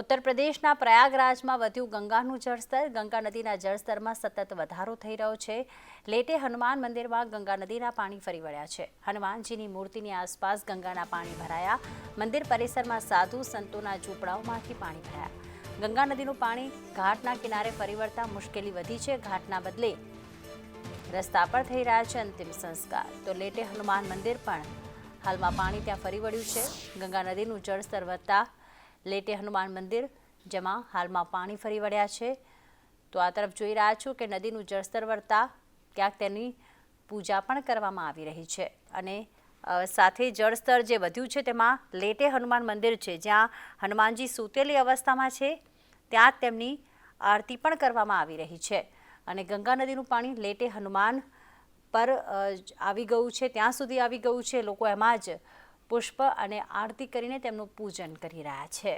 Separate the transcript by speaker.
Speaker 1: ઉત્તર પ્રદેશના પ્રયાગરાજમાં વધ્યું ગંગાનું જળસ્તર. ગંગા નદીના જળસ્તરમાં સતત વધારો થઈ રહ્યો છે. લેટે હનુમાન મંદિરમાં ગંગા નદીના પાણી ફરી વળ્યા છે. હનુમાનજીની મૂર્તિની આસપાસ ગંગાના પાણી ભરાયા. મંદિર પરિસરમાં સાધુ સંતોના ઝૂંપડાઓમાંથી પાણી ભરાયા. ગંગા નદીનું પાણી ઘાટના કિનારે ફરી વળતા મુશ્કેલી વધી છે. ઘાટના બદલે રસ્તા પર થઈ રહ્યા છે અંતિમ સંસ્કાર. તો લેટે હનુમાન મંદિર પણ હાલમાં પાણી ત્યાં ફરી વળ્યું છે. ગંગા નદીનું જળસ્તર વધતા લેટે હનુમાન મંદિર, જેમાં હાલમાં પાણી ફરી વળ્યા છે. તો આ તરફ જોઈ રહ્યા છો કે નદીનું જળસ્તર વળતા ક્યાંક તેની પૂજા પણ કરવામાં આવી રહી છે. અને સાથે જળસ્તર જે વધ્યું છે તેમાં લેટે હનુમાન મંદિર છે, જ્યાં હનુમાનજી સૂતેલી અવસ્થામાં છે, ત્યાં તેમની આરતી પણ કરવામાં આવી રહી છે. અને ગંગા નદીનું પાણી લેટે હનુમાન પર આવી ગયું છે, ત્યાં સુધી આવી ગયું છે. લોકો એમાં જ પુષ્પ અને આરતી કરીને તેમનું પૂજન કરી રહ્યા છે.